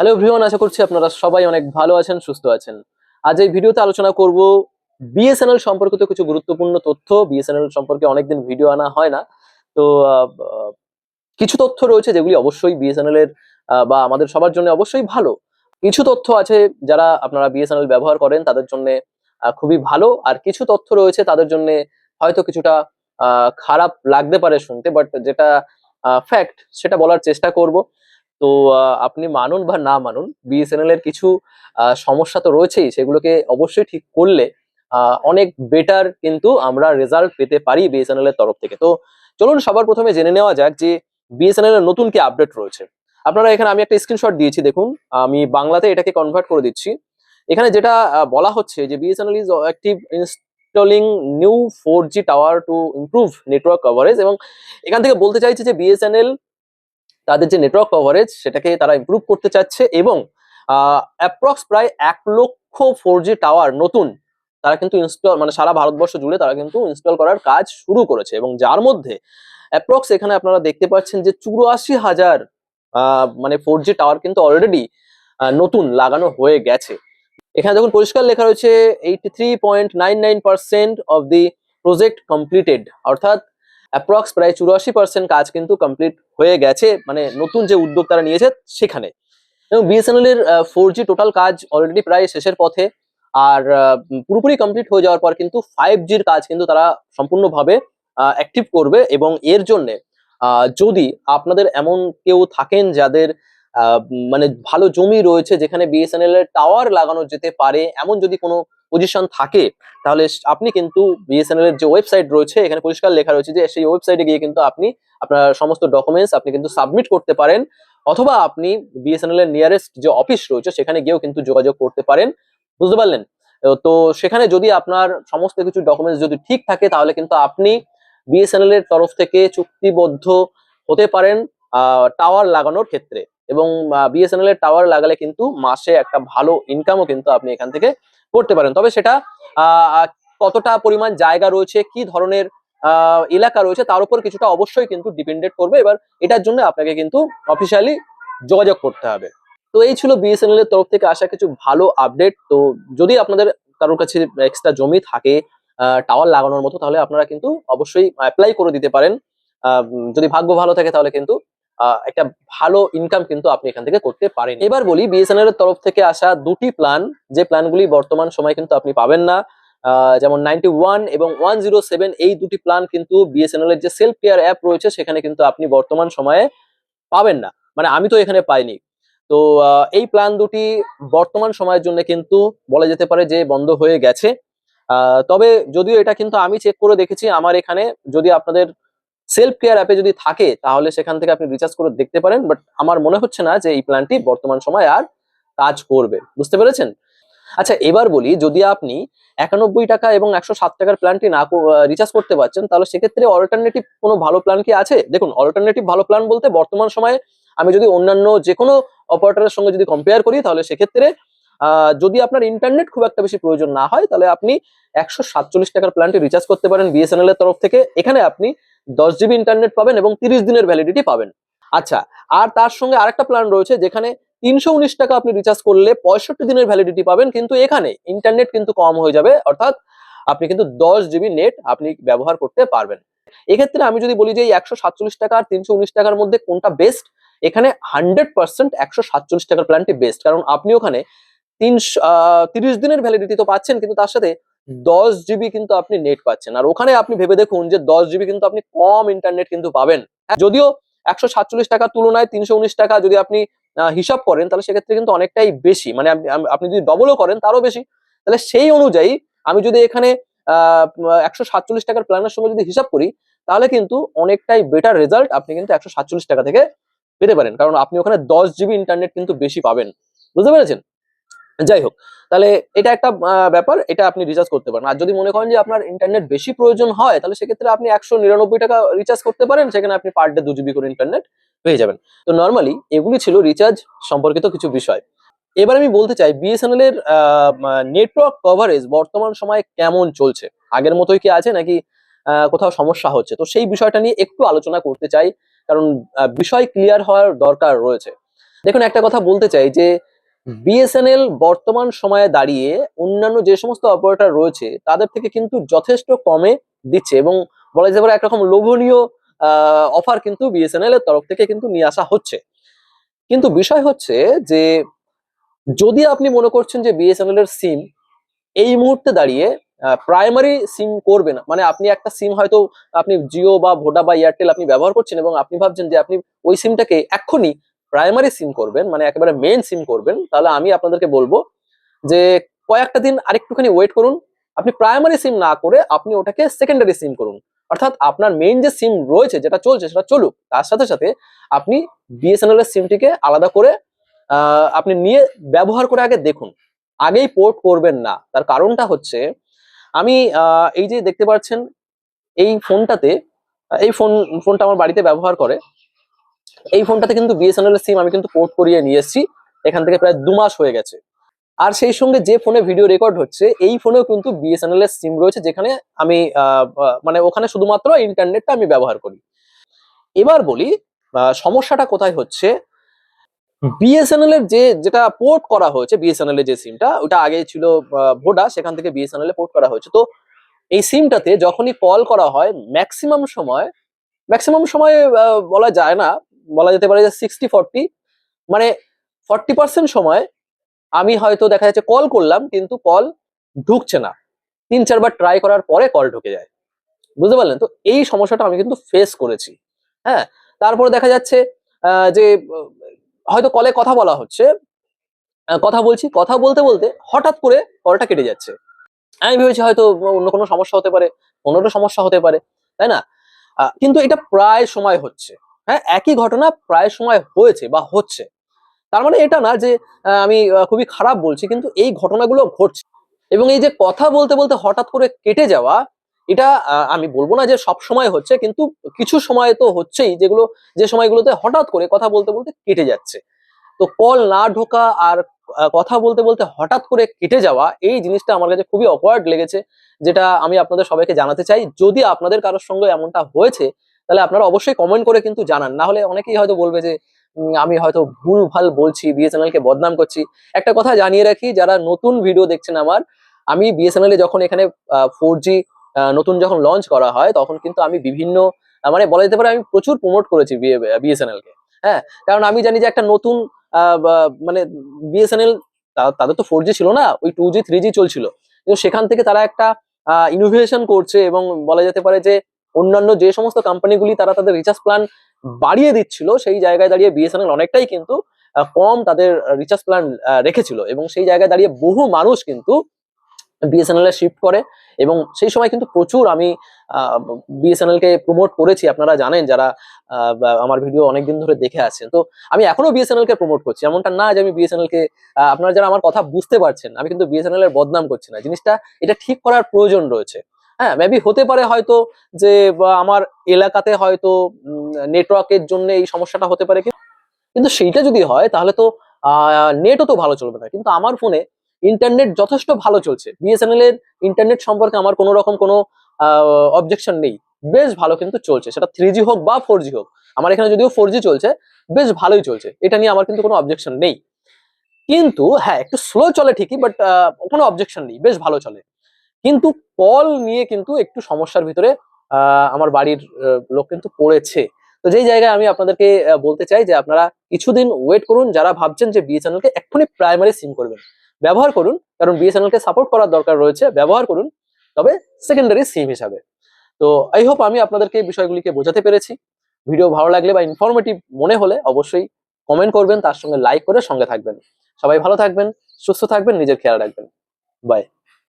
Hello everyone আশা করছি আপনারা সবাই অনেক ভালো আছেন, সুস্থ আছেন। আজ এই ভিডিওতে আলোচনা করব বিএসএনএল সম্পর্কিত কিছু গুরুত্বপূর্ণ তথ্য। বিএসএনএল সম্পর্কে অনেকদিন ভিডিও আনা হয় না। তো কিছু তথ্য রয়েছে যেগুলি অবশ্যই বিএসএনএল এর বা আমাদের সবার জন্য অবশ্যই ভালো। কিছু তথ্য আছে যারা আপনারা বিএসএনএল ব্যবহার করেন, তাদের জন্য খুবই ভালো। আর কিছু তথ্য রয়েছে তাদের জন্য হয়তো কিছুটা খারাপ লাগতে পারে শুনতে বাট যেটা ফ্যাক্ট সেটা বলার চেষ্টা করব। তো আপনি মানুন বা না মানুন বিএসএনএল এর কিছু সমস্যা তো রয়েছেই, সেগুলোকে অবশ্যই ঠিক করলে অনেক বেটার কিন্তু আমরা রেজাল্ট পেতে পারি বিএসএনএল এর তরফ থেকে। তো, চলুন সবার প্রথমে জেনে নেওয়া যাক যে বিএসএনএল এর নতুন কি আপডেট রয়েছে। আপনারা এখানে আমি একটা স্ক্রিনশট দিয়েছি, দেখুন, আমি বাংলাতে এটাকে কনভার্ট করে দিচ্ছি। এখানে যেটা বলা হচ্ছে যে BSNL is active installing new four G tower to improve network coverage এবং এখান থেকে বলতে চাইছে যে বিএসএনএল তাদের যে নেটওয়ার্ক কভারেজ সেটাকে তারা ইমপ্রুভ করতে চাচ্ছে এবং অ্যাপ্রক্স প্রায় এক লক্ষ ফোর জি টাওয়ার নতুন, তারা কিন্তু ইনস্টল মানে সারা ভারতবর্ষ জুড়ে তারা কিন্তু ইনস্টল করার কাজ শুরু করেছে এবং যার মধ্যে অ্যাপ্রক্স এখানে আপনারা দেখতে পাচ্ছেন যে চুরাশি হাজার মানে ফোর জি টাওয়ার কিন্তু অলরেডি নতুন লাগানো হয়ে গেছে। এখানে দেখুন পরিষ্কার লেখা রয়েছে eighty three point nine nine percent of the project completed অর্থাৎ অ্যাপ্রক্স প্রায় চুরাশি পার্সেন্ট কাজ কিন্তু কমপ্লিট হয়ে গেছে মানে নতুন যে উদ্যোগ তারা নিয়েছে সেখানে। এবং বিএসএনএল এর ফোর জি টোটাল কাজ অলরেডি প্রায় শেষের পথে। আর পুরোপুরি কমপ্লিট হয়ে যাওয়ার পর কিন্তু ফাইভ জির কাজ কিন্তু তারা সম্পূর্ণভাবে অ্যাক্টিভ করবে এবং এর জন্যে যদি আপনাদের এমন কেউ থাকেন যাদের মানে ভালো জমি রয়েছে যেখানে বিএসএনএল এর টাওয়ার লাগানো যেতে পারে, এমন যদি কোনো পজিশন থাকে, তাহলে আপনি কিন্তু বিএসএনএল এর যে ওয়েবসাইট রয়েছে, এখানে পরিষ্কার লেখা রয়েছে যে সেই ওয়েবসাইটে গিয়ে কিন্তু আপনি আপনার সমস্ত ডকুমেন্টস আপনি কিন্তু সাবমিট করতে পারেন, অথবা আপনি বিএসএনএল এর নিয়ারেস্ট যে অফিস রয়েছে, সেখানে গিয়েও কিন্তু যোগাযোগ করতে পারেন, বুঝতে পারলেন? তো সেখানে যদি আপনার সমস্ত কিছু ডকুমেন্টস যদি ঠিক থাকে, তাহলে কিন্তু আপনি বিএসএনএল এর তরফ থেকে চুক্তিবদ্ধ হতে পারেন টাওয়ার লাগানোর ক্ষেত্রে এবং বিএসএনএল এর টাওয়ার লাগালে কিন্তু মাসে একটা ভালো ইনকামও কিন্তু আপনি এখান থেকে করতে পারেন। তবে সেটা কতটা পরিমাণ জায়গা রয়েছে, কি ধরনের এলাকা রয়েছে, তার উপর কিছুটা অবশ্যই কিন্তু ডিপেন্ডেড করবে। এবার এটার জন্য আপনাকে কিন্তু অফিসিয়ালি যোগাযোগ করতে হবে। তো এই ছিল বিএসএনএল এর তরফ থেকে আসা কিছু ভালো আপডেট তো যদি আপনাদের কারোর কাছে এক্সট্রা জমি থাকে টাওয়ার লাগানোর মতো, তাহলে আপনারা কিন্তু অবশ্যই অ্যাপ্লাই করে দিতে পারেন। যদি ভাগ্য ভালো থাকে, তাহলে কিন্তু একটা ভালো ইনকাম কিন্তু আপনি এখান থেকে করতে পারেন। এবার বলি বিএসএনএল এর তরফ থেকে আসা দুটি প্ল্যান যে প্ল্যানগুলি বর্তমান সময় কিন্তু আপনি পাবেন না যেমন নাইনটি ওয়ান এবং ওয়ান জিরো সেভেন এই দুটি প্ল্যান কিন্তু বিএসএনএল এর যে সেলফ কেয়ার অ্যাপ রয়েছে, সেখানে কিন্তু আপনি বর্তমান সময়ে পাবেন না। মানে আমি তো এখানে পাইনি। তো এই প্ল্যান দুটি বর্তমান সময়ের জন্য কিন্তু বলা যেতে পারে যে বন্ধ হয়ে গেছে। তবে যদিও এটা কিন্তু আমি চেক করে দেখেছি, আমার এখানে যদি আপনাদের সেলফ কেয়ার অ্যাপে যদি থাকে, তাহলে সেখান থেকে আপনি রিচার্জ করে দেখতে পারেন বাট আমার মনে হচ্ছে না যে এই প্ল্যানটি বর্তমান সময় আর কাজ করবে। বুঝতে পেরেছেন? আচ্ছা এবার বলি, যদি আপনি একানব্বই টাকা এবং একশো সাত টাকার প্ল্যানটি না রিচার্জ করতে পারছেন, তাহলে সেক্ষেত্রে অল্টারনেটিভ কোনো ভালো প্ল্যান কি আছে? দেখুন অল্টারনেটিভ ভালো প্ল্যান বলতে বর্তমান সময়ে আমি যদি অন্যান্য যে কোনো অপারেটরের সঙ্গে যদি কম্পেয়ার করি, তাহলে সেক্ষেত্রে যদি আপনার ইন্টারনেট খুব একটা বেশি প্রয়োজন না হয়, তাহলে আপনি একশো সাতচল্লিশ টাকার প্ল্যানটি রিচার্জ করতে পারেন বিএসএনএল এর তরফ থেকে। এখানে আপনি দশ জিবি ইন্টারনেট পাবেন এবং তিরিশ দিনের ভ্যালিডিটি পাবেন। আচ্ছা আর তার সঙ্গে আরেকটা প্ল্যান রয়েছে যেখানে তিনশো উনিশ টাকা আপনি রিচার্জ করলে পঁয়ষট্টি দিনের ভ্যালিডিটি পাবেন, কিন্তু এখানে ইন্টারনেট কিন্তু কম হয়ে যাবে, অর্থাৎ আপনি কিন্তু দশ জিবি নেট আপনি ব্যবহার করতে পারবেন। এক্ষেত্রে আমি যদি বলি যে এই একশো সাতচল্লিশ টাকা আর তিনশো উনিশ টাকার মধ্যে কোনটা বেস্ট এখানে হান্ড্রেড পার্সেন্ট একশো সাতচল্লিশ টাকার প্ল্যানটি বেস্ট কারণ আপনি ওখানে তিনশো তিরিশ দিনের ভ্যালিডিটি তো পাচ্ছেন, কিন্তু তার সাথে দশ জিবি কিন্তু আপনি নেট পাচ্ছেন। আর ওখানে আপনি ভেবে দেখুন যে দশ জিবি কিন্তু আপনি কম ইন্টারনেট কিন্তু পাবেন। যদিও একশো সাতচল্লিশ টাকার তুলনায় তিনশো উনিশ টাকা যদি আপনি হিসাব করেন, তাহলে সেক্ষেত্রে কিন্তু অনেকটাই বেশি। মানে আপনি- আপনি যদি ডবলও করেন, তারও বেশি। তাহলে সেই অনুযায়ী আমি যদি এখানে একশো সাতচল্লিশ টাকার প্ল্যানের সঙ্গে যদি হিসাব করি, তাহলে কিন্তু অনেকটাই বেটার রেজাল্ট আপনি কিন্তু একশো সাতচল্লিশ টাকা থেকে পেতে পারেন। কারণ আপনি ওখানে দশ জিবি ইন্টারনেট কিন্তু বেশি পাবেন। বুঝতে পেরেছেন? যাই হোক, তাহলে এটা একটা ব্যাপার, এটা আপনি রিচার্জ করতে পারেন। আর যদি মনে করেন যে আপনার ইন্টারনেট বেশি প্রয়োজন হয়, তাহলে সেক্ষেত্রে আপনি একশো নিরানব্বই টাকা রিচার্জ করতে পারেন, সেখানে আপনি পার ডে দু জিবি করে ইন্টারনেট পেয়ে যাবেন। তো নর্মালি এগুলি ছিল রিচার্জ সম্পর্কিত কিছু বিষয়। এবার আমি বলতে চাই বিএসএনএল এর নেটওয়ার্ক কভারেজ বর্তমান সময়ে কেমন চলছে? আগের মতোই কি আছে নাকি কোথাও সমস্যা হচ্ছে? তো সেই বিষয়টা নিয়ে একটু আলোচনা করতে চাই, কারণ বিষয় ক্লিয়ার হওয়ার দরকার রয়েছে। দেখুন, একটা কথা বলতে চাই যে বিএসএনএল বর্তমান সময়ে দাঁড়িয়ে অন্যান্য যে সমস্ত অপারেটর রয়েছে, তাদের থেকে কিন্তু যথেষ্ট কমে দিচ্ছে এবং বলা যেতে পারে একরকম লোভনীয় অফার কিন্তু বিএসএনএল এর তরফ থেকে কিন্তু নিয়ে আসা হচ্ছে। কিন্তু বিষয় হচ্ছে যে, যদি আপনি মনে করছেন যে বিএসএনএল এর সিম এই মুহূর্তে দাঁড়িয়ে প্রাইমারি সিম করবে না মানে আপনি একটা সিম হয়তো আপনি জিও বা ভোডা বা এয়ারটেল আপনি ব্যবহার করছেন এবং আপনি ভাবছেন যে আপনি ওই সিমটাকে এক্ষুনি প্রাইমারি সিম করবেন মানে একেবারে মেন সিম করবেন, তাহলে আমি আপনাদেরকে বলব যে কয়েকটা দিন আরেকটুখানি ওয়েট করুন। আপনি প্রাইমারি সিম না করে আপনি ওটাকে সেকেন্ডারি সিম করুন। অর্থাৎ আপনার মেইন যে সিম রয়েছে, যেটা চলছে, সেটা চলুক। তার সাথে সাথে আপনি বিএসএনএল এর সিমটিকে আলাদা করে আপনি নিয়ে ব্যবহার করে আগে দেখুন। আগেই পোর্ট করবেন না। তার কারণটা হচ্ছে, আমি এই যে দেখতে পাচ্ছেন, এই ফোনটাতে এই ফোন ফোনটা আমার বাড়িতে ব্যবহার করে। এই ফোনটাতে কিন্তু বিএসএনএল এর সিম আমি কিন্তু পোর্ট করিয়ে নিয়ে এসেছি। এখান থেকে প্রায় দু মাস হয়ে গেছে। আর সেই সঙ্গে যে ফোনে ভিডিও রেকর্ড হচ্ছে, এই ফোনেও কিন্তু বিএসএনএল এর সিম রয়েছে, যেখানে আমি মানে ওখানে শুধুমাত্র ইন্টারনেটটা আমি ব্যবহার করি। এবার বলি সমস্যাটা কোথায় হচ্ছে? বিএসএনএল এর যে, যেটা পোর্ট করা হয়েছে বিএসএনএল এর যে সিমটা ওটা আগে ছিল ভোডা সেখান থেকে বিএসএনএল এ পোর্ট করা হয়েছে। তো এই সিমটাতে যখনই কল করা হয় ম্যাক্সিমাম সময় ম্যাক্সিমাম সময় বলা যায় না বলা যেতে পারে যে সিক্সটি ফর্টি মানে ফর্টি পার্সেন্ট সময় আমি হয়তো দেখা যাচ্ছে কল করলাম, কিন্তু কল ঢুকছে না। তিন, চারবার ট্রাই করার পরে কল ঢুকে যায়। বুঝতে পারলেন? তো এই সমস্যাটা আমি কিন্তু ফেস করেছি। হ্যাঁ? তারপরে দেখা যাচ্ছে যে হয়তো কলে কথা বলা হচ্ছে। কথা বলছি। কথা বলতে বলতে হঠাৎ করে কলটা কেটে যাচ্ছে। আমি ভেবেছি হয়তো অন্য কোনো সমস্যা হতে পারে অন্যটা সমস্যা হতে পারে, তাই না? কিন্তু এটা প্রায় সময় হচ্ছে। হ্যাঁ একই ঘটনা প্রায় সময় হয়েছে বা হচ্ছে। তার মানে এটা না যে আমি খুবই খারাপ বলছি, কিন্তু এই ঘটনাগুলো ঘটছে। এবং এই যে কথা বলতে বলতে হঠাৎ করে কেটে যাওয়া, এটা আমি বলব না যে সব সময় হচ্ছে, কিন্তু কিছু সময় তো হচ্ছেই, যেগুলো, যে সময়গুলোতে হঠাৎ করে কথা বলতে বলতে কেটে যাচ্ছে। তো কল না ঢোকা আর কথা বলতে বলতে হঠাৎ করে কেটে যাওয়া, এই জিনিসটা আমার কাছে খুবই অকওয়ার্ড লেগেছে, যেটা আমি আপনাদের সবাইকে জানাতে চাই। যদি আপনাদের কারোর সঙ্গে এমনটা হয়েছে তাহলে আপনারা অবশ্যই কমেন্ট করে কিন্তু জানান। না হলে অনেকেই হয়তো বলবে যে আমি হয়তো ভুল ভালো বলছি বিএসএনএল কে বদনাম করছি। একটা কথা জানিয়ে রাখি, যারা নতুন ভিডিও দেখছেন আমার, আমি বিএসএনএল এ যখন এখানে ফোর নতুন যখন লঞ্চ করা হয়, তখন কিন্তু আমি বিভিন্ন মানে বলা যেতে পারে আমি প্রচুর প্রমোট করেছি বিএসএনএল কে। হ্যাঁ কারণ আমি জানি যে একটা নতুন মানে বিএসএনএল তাদের তো ফোর ছিল না, ওই টু জি থ্রি জি চলছিল। কিন্তু সেখান থেকে তারা একটা ইনোভেশন করছে এবং বলা যেতে পারে যে অন্যান্য যে সমস্ত কোম্পানিগুলি তারা তাদের রিচার্জ প্ল্যান বাড়িয়ে দিচ্ছিল, সেই জায়গায় দাঁড়িয়ে বিএসএনএল অনেকটাই কিন্তু কম তাদের রিচার্জ প্ল্যান রেখেছিল। এবং সেই জায়গায় দাঁড়িয়ে বহু মানুষ কিন্তু বিএসএনএল এ শিফট করে। এবং সেই সময় কিন্তু প্রচুর আমি বিএসএনএল কে প্রমোট করেছি। আপনারা জানেন যারা আমার ভিডিও অনেকদিন ধরে দেখে আছেন। তো আমি এখনও বিএসএনএল কে প্রমোট করছি। এমনটা না যে আমি বিএসএনএল কে আপনারা যারা আমার কথা বুঝতে পারছেন, আমি কিন্তু বিএসএনএল এর বদনাম করছি না। জিনিসটা, এটা ঠিক করার প্রয়োজন রয়েছে। হ্যাঁ মেবি হতে পারে হয়তো যে আমার এলাকাতে হয়তো নেটওয়ার্কের জন্য এই সমস্যাটা হতে পারে কিন্তু সেইটা যদি হয়, তাহলে তো নেটও তো ভালো চলবে না। কিন্তু আমার ফোনে ইন্টারনেট যথেষ্ট ভালো চলছে। বিএসএনএল এর ইন্টারনেট সম্পর্কে আমার কোনো রকম কোনো অবজেকশন নেই। বেশ ভালো কিন্তু চলছে। সেটা থ্রি হোক বা ফোর হোক, আমার এখানে যদিও ফোর চলছে, বেশ ভালোই চলছে। এটা নিয়ে আমার কিন্তু কোনো অবজেকশন নেই। কিন্তু হ্যাঁ একটু স্লো চলে ঠিকই বাট কোনো অবজেকশন নেই। বেশ ভালো চলে। কিন্তু কল নিয়ে কিন্তু একটু সমস্যার ভিতরে আমার বাড়ির লোক কিন্তু পড়েছে। তো যেই জায়গায় আমি আপনাদেরকে বলতে চাই যে আপনারা কিছুদিন ওয়েট করুন, যারা ভাবছেন যে বিএসএনএল কে এক্ষুনি প্রাইমারি সিম করবেন। ব্যবহার করুন, কারণ বিএসএনএল কে সাপোর্ট করার দরকার রয়েছে, ব্যবহার করুন, তবে সেকেন্ডারি সিম হিসাবে। তো আই হোপ আমি আপনাদেরকে এই বিষয়গুলিকে বোঝাতে পেরেছি। ভিডিও ভালো লাগলে বা ইনফরমেটিভ মনে হলে অবশ্যই কমেন্ট করবেন, তার সঙ্গে লাইক করে সঙ্গে থাকবেন। সবাই ভালো থাকবেন, সুস্থ থাকবেন, নিজের খেয়াল রাখবেন। বাই